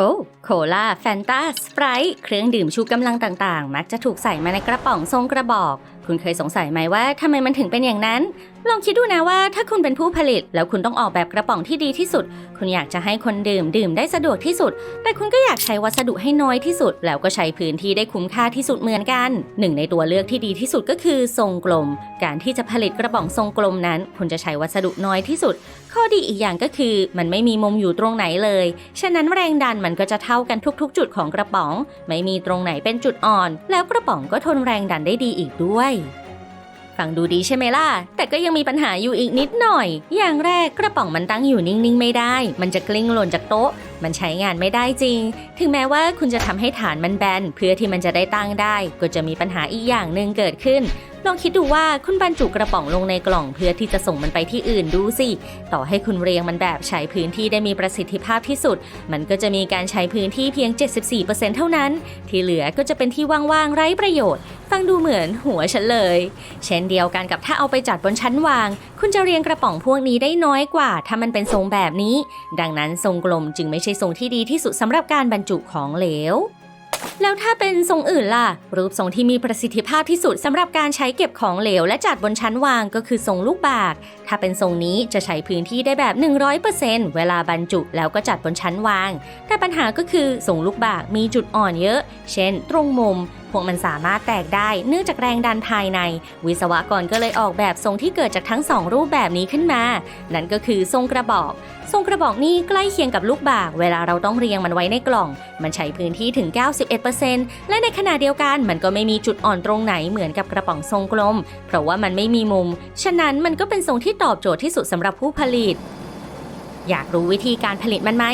โอ้โคลาแฟนตาสไปร์เครื่องดื่มชูกำลังต่างๆ มักจะถูกใส่มาในกระป๋องทรงกระบอก คุณเคยสงสัยไหมว่าทำไมมันถึงเป็นอย่างนั้นลองคิดดูนะว่าถ้าคุณเป็นผู้ผลิต แล้วคุณต้องออกแบบกระป๋องที่ดีที่สุด คุณอยากจะให้คนดื่มดื่มได้สะดวกที่สุด แต่คุณก็อยากใช้วัสดุให้น้อยที่สุด แล้วก็ใช้พื้นที่ได้คุ้มค่าที่สุดเหมือนกัน หนึ่งในตัวเลือกที่ดีที่สุดก็คือทรงกลม การที่จะผลิตกระป๋องทรงกลมนั้น คุณจะใช้วัสดุน้อยที่สุด ข้อดีอีกอย่างก็คือ มันไม่มีมุมอยู่ตรงไหนเลย ฉะนั้นแรงดันมันก็จะเท่ากันทุก ๆ จุดของกระป๋อง ไม่มีตรงไหนเป็นจุดอ่อน แล้วกระป๋องก็ทนแรงดันได้ดีอีกด้วย ฟังดูดีใช่ไหมล่ะ แต่ก็ยังมีปัญหาอยู่อีกนิดหน่อย อย่างแรกกระป๋องมันตั้งอยู่นิ่งๆ ไม่ได้ มันจะกลิ้งหล่นจากโต๊ะ มันใช้งานไม่ได้จริง ถึงแม้ว่าคุณจะทำให้ฐานมันแบนเพื่อที่มันจะได้ตั้งได้ ก็จะมีปัญหาอีกอย่างหนึ่งเกิดขึ้นลองคิดดูว่าคุณบรรจุกระป๋องลงในกล่องเพื่อที่จะส่งมันไปที่อื่นดูสิ ต่อให้คุณเรียงมันแบบใช้พื้นที่ได้มีประสิทธิภาพที่สุด มันก็จะมีการใช้พื้นที่เพียง 74%เท่านั้น ที่เหลือก็จะเป็นที่ว่างๆไร้ประโยชน์ ฟังดูเหมือนหัวฉันเลย เช่นเดียวกันกับถ้าเอาไปจัดบนชั้นวาง คุณจะเรียงกระป๋องพวกนี้ได้น้อยกว่า ถ้ามันเป็นทรงแบบนี้ ดังนั้นทรงกลมจึงไม่ใช่ทรงที่ดีที่สุดสำหรับการบรรจุของเหลว แล้วถ้าเป็นทรงอื่นล่ะ รูปทรงที่มีประสิทธิภาพที่สุดสำหรับการใช้เก็บของเหลว และจัดบนชั้นวางก็คือทรงลูกบากถ้าเป็นทรงนี้จะใช้พื้นที่ได้แบบ 100%เวลาบรรจุแล้วก็จัดบนชั้นวาง แต่ปัญหาก็คือทรงลูกบากมีจุดอ่อนเยอะ เช่น ตรงมุม พวกมันสามารถแตกได้เนื่องจากแรงดันภายใน วิศวกรก็เลยออกแบบทรงที่เกิดจากทั้งสองรูปแบบนี้ขึ้นมา นั่นก็คือทรงกระบอกทรงกระบอกนี้ใกล้เคียงกับลูกบากเวลาเราต้องเรียงมันไว้ในกล่อง มันใช้พื้นที่ถึง 91%และในขณะเดียวกันมันก็ไม่มีจุดอ่อนตรงไหนเหมือนกับกระป๋องทรงกลม เพราะว่ามันไม่มีมุม ฉะนั้นมันก็เป็นทรงที่ตอบโจทย์ที่สุดสำหรับผู้ผลิต อยากรู้วิธีการผลิตมันไหม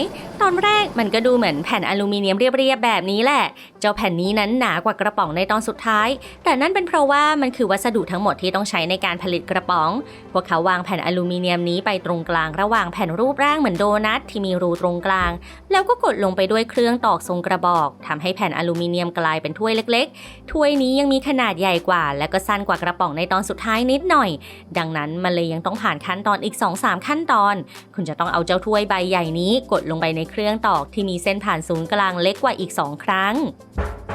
ตอนแรกมันก็ดูเหมือนแผ่นอลูมิเนียมเรียบๆแบบนี้แหละ จ้าแผ่นนี้นั้นหนากว่ากระป๋องในตอนสุดท้าย แต่นั่นเป็นเพราะว่ามันคือวัสดุทั้งหมดที่ต้องใช้ในการผลิตกระป๋อง พวกเขาวางแผ่นอลูมิเนียมนี้ไปตรงกลางระหว่างแผ่นรูปร่างเหมือนโดนัทที่มีรูตรงกลาง แล้วก็กดลงไปด้วยเครื่องตอกทรงกระบอกทำให้แผ่นอลูมิเนียมกลายเป็นถ้วยเล็ก ๆ ถ้วยนี้ยังมีขนาดใหญ่กว่า และก็สั้นกว่ากระป๋องในตอนสุดท้ายนิดหน่อย ดังนั้นมันเลยยังต้องผ่านขั้นตอนอีก 2-3 ขั้นตอน คุณจะต้องเอาเจ้าถ้วยใบใหญ่นี้ กดลงไปในเครื่องตอกที่มีเส้นผ่านศูนย์กลางเล็กกว่าอีก 2 ครั้ง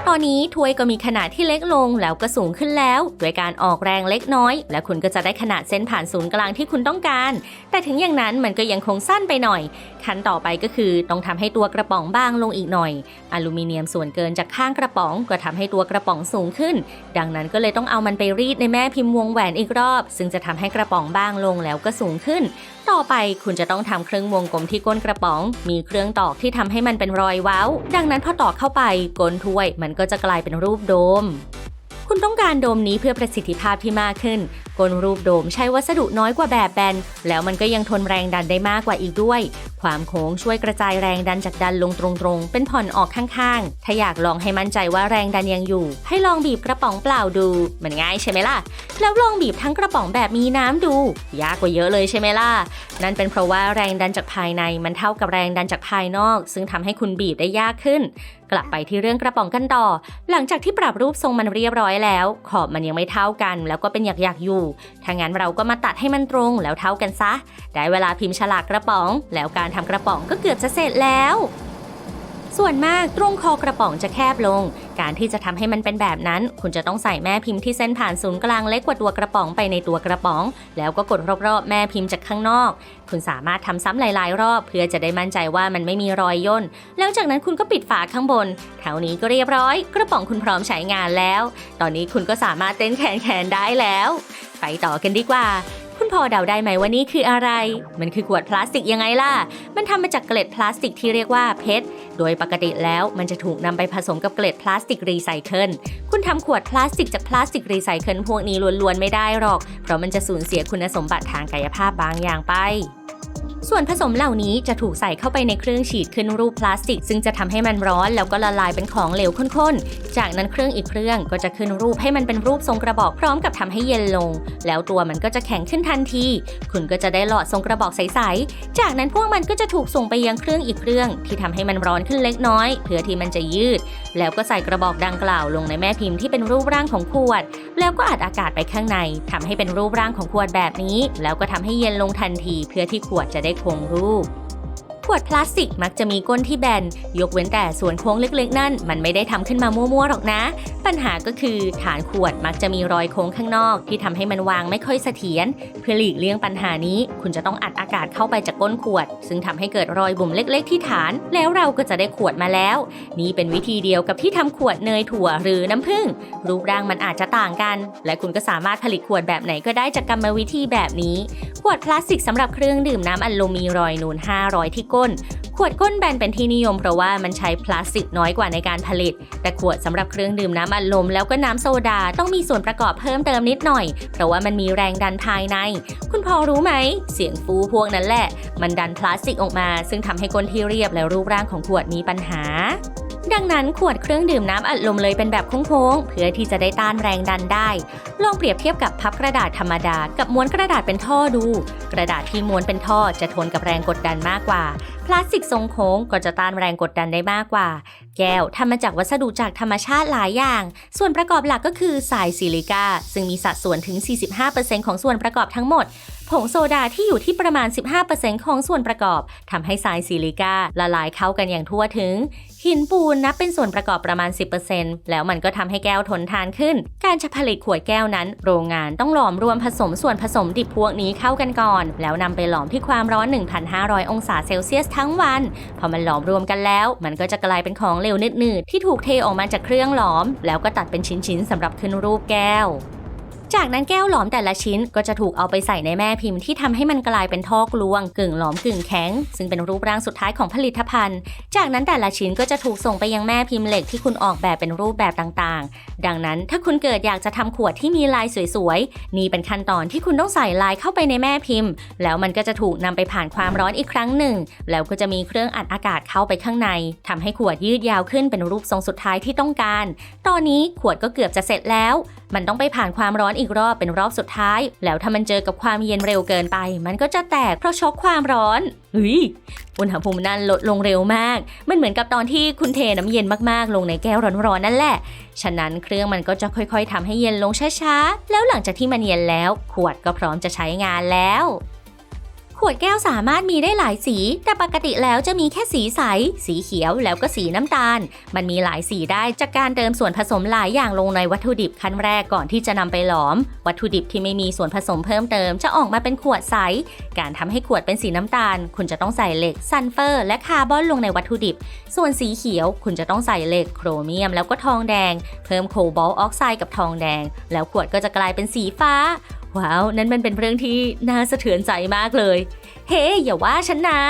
ตอนนี้ถ้วยก็มีขนาดที่เล็กลงแล้วก็สูงขึ้นแล้วด้วยการออกแรงเล็กน้อย และคุณก็จะได้ขนาดเส้นผ่านศูนย์กลางที่คุณต้องการ แต่ถึงอย่างนั้นมันก็ยังคงสั้นไปหน่อยขั้นต่อไปก็คือต้องทำให้ตัวกระป๋องบางลงอีกหน่อย อลูมิเนียมส่วนเกินจากข้างกระป๋องก็ทำให้ตัวกระป๋องสูงขึ้น ดังนั้นก็เลยต้องเอามันไปรีดในแม่พิมพ์วงแหวนอีกรอบ ซึ่งจะทำให้กระป๋องบางลงแล้วก็สูงขึ้น ต่อไปคุณจะต้องทำเครื่องวงกลมที่ก้นกระป๋อง มีเครื่องตอกที่ทำให้มันเป็นรอยเว้า ดังนั้นพอตอกเข้าไปก้นถ้วย มันก็จะกลายเป็นรูปโดมคุณต้องการโดมนี้เพื่อประสิทธิภาพที่มากขึ้น กลรูปโดมใช้วัสดุน้อยกว่าแบบแบน แล้วมันก็ยังทนแรงดันได้มากกว่าอีกด้วย ความโค้งช่วยกระจายแรงดันจากดันลงตรงๆ เป็นผ่อนออกข้างๆ ถ้าอยากลองให้มั่นใจว่าแรงดันยังอยู่ ให้ลองบีบกระป๋องเปล่าดู มันง่ายใช่ไหมล่ะ แล้วลองบีบทั้งกระป๋องแบบมีน้ำดู ยากกว่าเยอะเลยใช่ไหมล่ะ นั่นเป็นเพราะว่าแรงดันจากภายในมันเท่ากับแรงดันจากภายนอก ซึ่งทำให้คุณบีบได้ยากขึ้น กลับไปที่เรื่องกระป๋องกันต่อ หลังจากที่ปรับรูปทรงมันเรียบร้อยแล้ว ขอบมันยังไม่เท่ากัน แล้วก็เป็นหยักๆอยู่ถ้างั้นเราก็มาตัดให้มันตรงแล้วเท่ากันซะ ได้เวลาพิมพ์ฉลากกระป๋อง แล้วการทำกระป๋องก็เกือบจะเสร็จแล้ว ส่วนมากตรงคอกระป๋องจะแคบลง การที่จะทำให้มันเป็นแบบนั้น คุณจะต้องใส่แม่พิมพ์ที่เส้นผ่านศูนย์กลางเล็กกว่าตัวกระป๋องไปในตัวกระป๋อง แล้วก็กดรอบๆแม่พิมพ์จากข้างนอก คุณสามารถทำซ้ำหลายๆ รอบ เพื่อจะได้มั่นใจว่ามันไม่มีรอยย่น แล้วจากนั้นคุณก็ปิดฝาข้างบนเท่านี้ก็เรียบร้อย กระป๋องคุณพร้อมใช้งานแล้ว ตอนนี้คุณก็สามารถเต้นแขนๆได้แล้ว ไปต่อกันดีกว่า พอเดาได้ไหมว่านี่คืออะไร มันคือขวดพลาสติกยังไงล่ะ มันทำมาจากเกล็ดพลาสติกที่เรียกว่าเพชร โดยปกติแล้วมันจะถูกนำไปผสมกับเกล็ดพลาสติกรีไซเคิล คุณทำขวดพลาสติกจากพลาสติกรีไซเคิลพวกนี้ล้วนๆไม่ได้หรอก เพราะมันจะสูญเสียคุณสมบัติทางกายภาพบางอย่างไป ส่วนผสมเหล่านี้จะถูกใส่เข้าไปในเครื่องฉีดขึ้นรูปพลาสติก ซึ่งจะทำให้มันร้อนแล้วก็ละลายเป็นของเหลวข้นๆ จากนั้นเครื่องอีกเครื่องก็จะขึ้นรูปให้มันเป็นรูปทรงกระบอกพร้อมกับทำให้เย็นลง แล้วตัวมันก็จะแข็งขึ้นทันที คุณก็จะได้หลอดทรงกระบอกใสๆ จากนั้นพวกมันก็จะถูกส่งไปยังเครื่องอีกเครื่อง ที่ทำให้มันร้อนขึ้นเล็กน้อย เพื่อที่มันจะยืด แล้วก็ใส่กระบอกดังกล่าวลงในแม่พิมพ์ที่เป็นรูปร่างของขวด แล้วก็อัดอากาศไปข้างในทำให้เป็นรูปร่างของขวดแบบนี้ แล้วก็ทำให้เย็นลงทันที เพื่อที่ขวดจะได้คงรูป วดพลาสติกมักจะมีก้นที่แบน ยกเว้นแต่ส่วนโค้งเล็กๆ นั่น มันไม่ได้ทำขึ้นมามั่วๆหรอกนะ ปัญหาก็คือฐานขวดมักจะมีรอยโค้งข้างนอก ที่ทำให้มันวางไม่ค่อยเสถียร เพื่อหลีกเลี่ยงปัญหานี้ คุณจะต้องอัดอากาศเข้าไปจากก้นขวด ซึ่งทำให้เกิดรอยบุ๋มเล็ก ๆ ที่ฐาน แล้วเราก็จะได้ขวดมาแล้ว นี่เป็นวิธีเดียวกับที่ทำขวดเนยถั่วหรือน้ำผึ้ง รูปร่างมันอาจจะต่างกัน และคุณก็สามารถผลิตขวดแบบไหนก็ได้จากกรรมวิธีแบบนี้ ขวดพลาสติกสำหรับเครื่องดื่มน้ำอัดลมมีรอยนูน500ที่ก้นขวดก้นแบนเป็นที่นิยมเพราะว่ามันใช้พลาสติกน้อยกว่าในการผลิต แต่ขวดสำหรับเครื่องดื่มน้ำอัดลมแล้วก็น้ำโซดาต้องมีส่วนประกอบเพิ่มเติมนิดหน่อย เพราะว่ามันมีแรงดันภายใน คุณพอรู้ไหม เสียงฟูพวกนั้นแหละ มันดันพลาสติกออกมา ซึ่งทำให้ก้นที่เรียบและรูปร่างของขวดมีปัญหา ดังนั้นขวดเครื่องดื่มน้ำอัดลมเลยเป็นแบบโค้งๆ เพื่อที่จะได้ต้านแรงดันได้ ลองเปรียบเทียบกับพับกระดาษธรรมดา กับม้วนกระดาษเป็นท่อดู กระดาษที่ม้วนเป็นท่อจะทนกับแรงกดดันมากกว่า ลาสติกทรงโค้งก็จะต้านแรงกดดันได้มากกว่า แก้วทำมาจากวัสดุจากธรรมชาติหลายอย่าง ส่วนประกอบหลักก็คือสายซิลิกาซึ่งมีสัดส่วนถึง 45%ของส่วนประกอบทั้งหมด ผงโซดาที่อยู่ที่ประมาณ 15%ของส่วนประกอบทำให้สายซิลิกาละลายเข้ากันอย่างทั่วถึง หินปูนนับเป็นส่วนประกอบประมาณ 10%แล้วมันก็ทำให้แก้วทนทานขึ้น การจะผลิตขวดแก้วนั้น โรงงานต้องหลอมรวมผสมส่วนผสมดิบพวกนี้เข้ากันก่อน แล้วนำไปหลอมที่ความร้อน 1,500 องศาเซลเซียสทั้งวัน พอมันหลอมรวมกันแล้ว มันก็จะกลายเป็นของเหลวหนืดๆที่ถูกเทออกมาจากเครื่องหลอม แล้วก็ตัดเป็นชิ้นๆสำหรับขึ้นรูปแก้วจากนั้นแก้วหลอมแต่ละชิ้นก็จะถูกเอาไปใส่ในแม่พิมพ์ที่ทำให้มันกลายเป็นท่อกลวง กึ่งหลอมกึ่งแข็ง ซึ่งเป็นรูปร่างสุดท้ายของผลิตภัณฑ์ จากนั้นแต่ละชิ้นก็จะถูกส่งไปยังแม่พิมพ์เหล็กที่คุณออกแบบเป็นรูปแบบต่างๆ ดังนั้นถ้าคุณเกิดอยากจะทำขวดที่มีลายสวยๆ นี่เป็นขั้นตอนที่คุณต้องใส่ลายเข้าไปในแม่พิมพ์ แล้วมันก็จะถูกนำไปผ่านความร้อนอีกครั้งหนึ่ง แล้วก็จะมีเครื่องอัดอากาศเข้าไปข้างในทำให้ขวดยืดยาวขึ้นเป็นรูปทรงสุดท้ายที่ต้องการ ตอนนี้ขวดก็เกือบจะเสร็จแล้ว มันต้องไปผ่านความร้อนอีกรอบเป็นรอบสุดท้าย แล้วถ้ามันเจอกับความเย็นเร็วเกินไป มันก็จะแตกเพราะช็อกความร้อนเฮ้ยอุณหภูมินั้นลดลงเร็วมาก มันเหมือนกับตอนที่คุณเทน้ำเย็นมากๆ ลงในแก้วร้อนๆนั่นแหละ ฉะนั้นเครื่องมันก็จะค่อยๆทำให้เย็นลงช้าๆ แล้วหลังจากที่มันเย็นแล้ว ขวดก็พร้อมจะใช้งานแล้ว ขวดแก้วสามารถมีได้หลายสี แต่ปกติแล้วจะมีแค่สีใส สีเขียวแล้วก็สีน้ำตาล มันมีหลายสีได้จากการเติมส่วนผสมหลายอย่างลงในวัตถุดิบขั้นแรกก่อนที่จะนำไปหลอม วัตถุดิบที่ไม่มีส่วนผสมเพิ่มเติมจะออกมาเป็นขวดใส การทำให้ขวดเป็นสีน้ำตาล คุณจะต้องใส่เหล็กซัลเฟอร์ และคาร์บอนลงในวัตถุดิบ ส่วนสีเขียว คุณจะต้องใส่เหล็กโครเมียม แล้วก็ทองแดง เพิ่มโคบอลต์ออกไซด์กับทองแดง แล้วขวดก็จะกลายเป็นสีฟ้า ว้าว นั่นมันเป็นเรื่องที่น่าสะเทือนใจมากเลย เฮ้ อย่าว่าฉันนะ